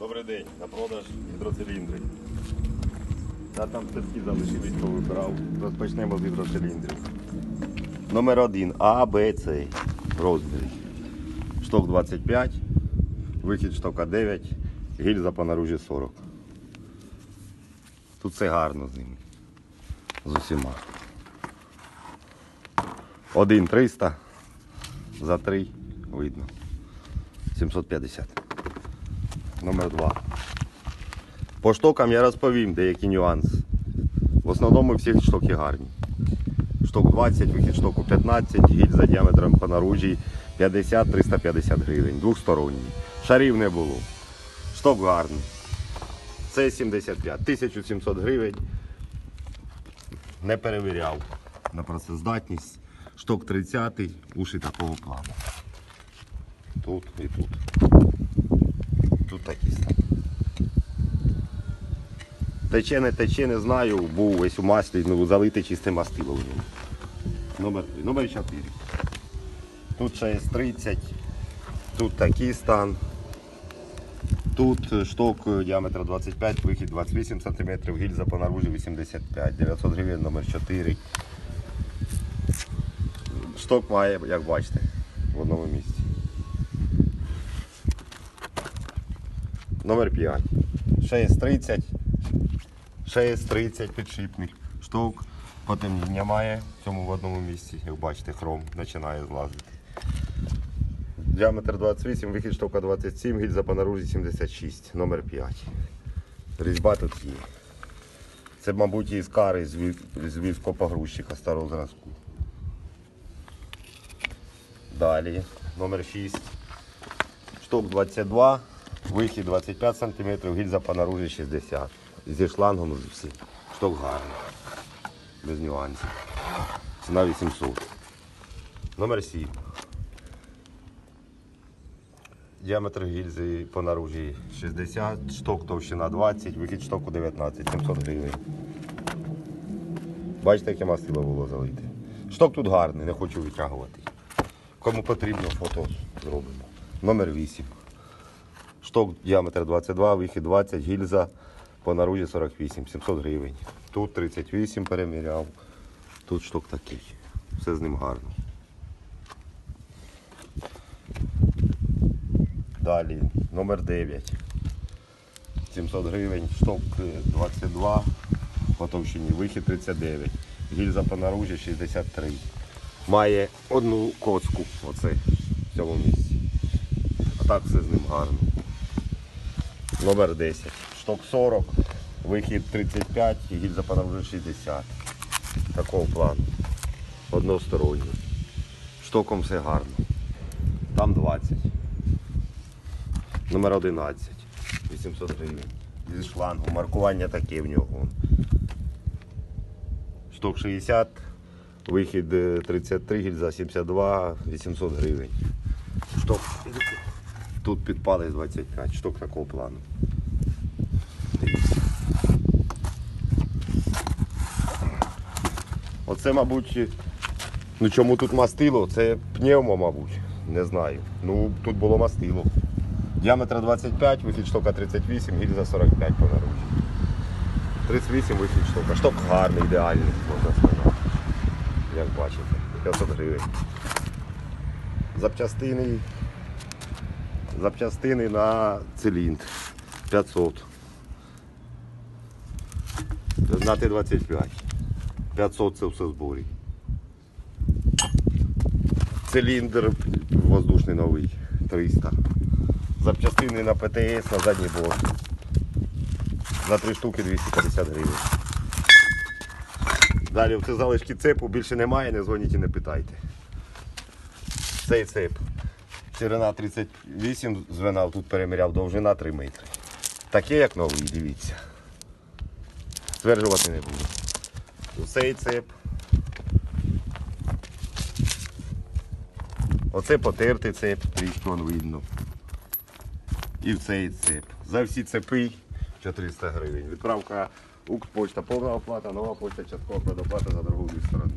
Добрий день, на продаж гідроциліндри. Та там статки залишились, хто вибирав. Розпочнемо з гідроциліндрів. Номер 1 А, Б, С. Розміри. Шток 25, вихід штока 9, гільза по наружі 40. Тут все гарно з ними. З усіма. 1 300, за 3 видно. 750. Номер 2. По штокам я розповім деякі нюанси. В основному всі штоки гарні. Шток 20, вихід штоку 15, гільза діаметром по наружі 50-350 гривень. Двохсторонній. Шарів не було. Шток гарний. Це 75. 1700 гривень. Не перевіряв на працездатність. Шток 30, уші такого плану. Тут і тут. Тут такі стан. Тече, не тече, не знаю. Був весь у маслі, ну, залите чисте мастило в ньому. Номер 3. Номер 4. Тут ще є 30. Тут такий стан. Тут шток е, діаметр 25, вихід 28 см, гільза по наружі 85. 900 гривень, номер 4. Шток має, як бачите, в одному місці. Номер 5. Ще є 30. Ще є 30 підшипник. Штовк потемніння має в цьому в одному місці. Як бачите, хром починає злазити. Діаметр 28, вихід штовка 27, гільза по наружі 76, номер 5. Різьба тут є. Це, мабуть, із кари з військопогрузчика старого зразку. Далі, номер 6. Шток 22, вихід 25 см, гільза по наружі 60. Зі шлангом з всім. Шток гарний. Без нюансів. Ціна 800. Номер 7. Діаметр гільзи по наружі 60, шток товщина 20, вихід штоку 19, 700 гривень. Бачите, яке мастило було залите. Шток тут гарний, не хочу витягувати. Кому потрібно, фото зробимо. Номер 8. Шток діаметр 22, вихід 20, гільза по наружі 48, 700 гривень. Тут 38 переміряв, тут шток такий. Все з ним гарно. Далі, номер 9. 700 гривень, шток е, 22, по товщині, вихід 39, гільза по наружі 63. Має одну коцку, оце, в цьому місці. А так все з ним гарно. Номер 10. Шток 40, вихід 35 і гільза по 60. Такого плану. Односторонній. Штоком все гарно. Там 20. Номер 11. 800 гривень. Зі шлангу. Маркування таке в нього. Шток 60, вихід е, 33, гільза 72, 800 гривень. Шток тут підпалець 25, шток такого плану. Оце, мабуть, ну чому тут мастило? Це пневмо, мабуть. Не знаю. Ну, тут було мастило. Діаметр 25, вихід штока 38, гільза 45 по наружі. 38 вихід штока. Шток гарний, ідеальний, можна сказати. Як бачите, 500 гривень. Запчастини. Запчастини на циліндр. 500. На Т-25. 500 це все зборі. Циліндр воздушний новий 300. Запчастини на ПТС на задній борт. За три штуки 250 гривень. Далі в це залишки цепу більше немає, не дзвоніть і не питайте. Цей цеп. Ширина 38 звинав, тут переміряв довжина 3 метри. Таке як новий, дивіться. Стверджувати не буду. Цей цеп. Оце потертий цеп, трішки видно. І в цей цеп. За всі цепи 400 гривень. Відправка Укрпочта, повна оплата, нова почта, часткова предоплата за дві сторони.